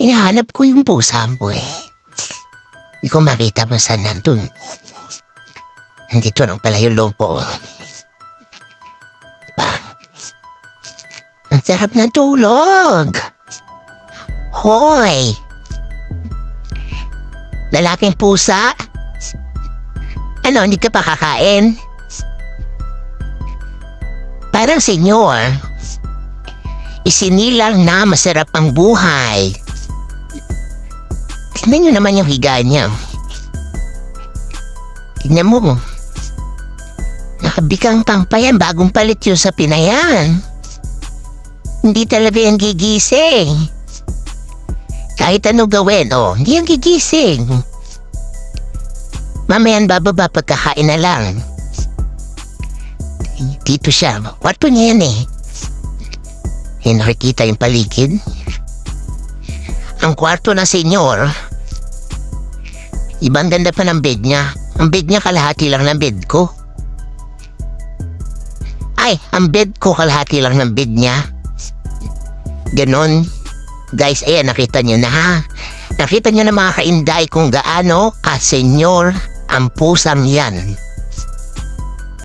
Hinahanap ko yung pusa mo eh. Hindi ko makita mo saan nandun. Nandito lang pala yung lobo. Diba? Ang sarap ng tulog. Hoy! Lalaking pusa? Ano, hindi ka pa kakain? Parang senyor. Isinilang na masarap ang buhay. Tignan nyo naman yung higa niya. Tignan mo. Nakabikang pang pa yan, bagong palit yun sa pinayan. Hindi talaga yan gigising. Kahit ano gawin, oh, hindi yan gigising. Mamayan bababa pagkakain na lang. Dito siya. Kwarto niya yan eh. Nakikita yung paligid. Ang kwarto na senyor, ibang ganda pa ng bed niya. Ang bed niya kalahati lang ng bed ko. Ay, ang bed ko kalahati lang ng bed niya. Ganon. Guys, ayan, nakita niyo na ha. Nakita niyo na mga kainday kung gaano ka senyor ang pusang yan.